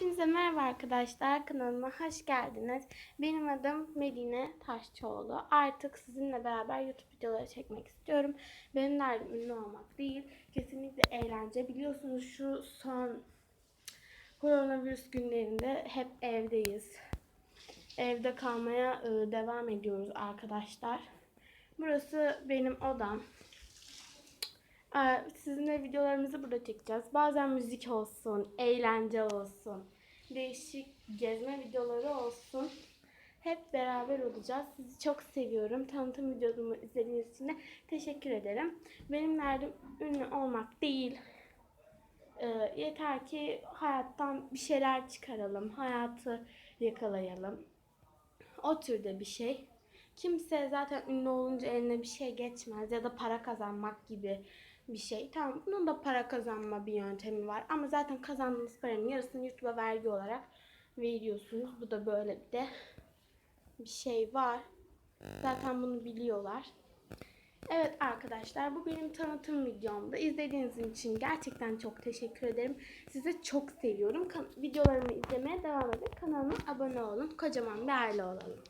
Hepinize merhaba arkadaşlar. Kanalıma hoş geldiniz. Benim adım Medine Taşçıoğlu. Artık sizinle beraber YouTube videoları çekmek istiyorum. Benim derdim ünlü olmak değil. Kesinlikle eğlence. Biliyorsunuz şu son koronavirüs günlerinde hep evdeyiz. Evde kalmaya e, devam ediyoruz arkadaşlar. Burası benim odam. Sizinle videolarımızı burada çekeceğiz. Bazen müzik olsun, eğlence olsun, değişik gezme videoları olsun. Hep beraber olacağız. Sizi çok seviyorum. Tanıtım videomu izlediğiniz için de teşekkür ederim. Benim derdim ünlü olmak değil. Ee, yeter ki hayattan bir şeyler çıkaralım. Hayatı yakalayalım. O türde bir şey. Kimse zaten ünlü olunca eline bir şey geçmez ya da para kazanmak gibi bir şey. Tamam bunun da para kazanma bir yöntemi var ama zaten kazandığınız paranın yarısını YouTube'a vergi olarak veriyorsunuz. Bu da böyle bir de bir şey var. Zaten bunu biliyorlar. Evet arkadaşlar bu benim tanıtım videomda. İzlediğiniz için gerçekten çok teşekkür ederim. Sizi çok seviyorum. Kan- videolarımı izlemeye devam edin. Kanalıma abone olun. Kocaman bir aile olalım.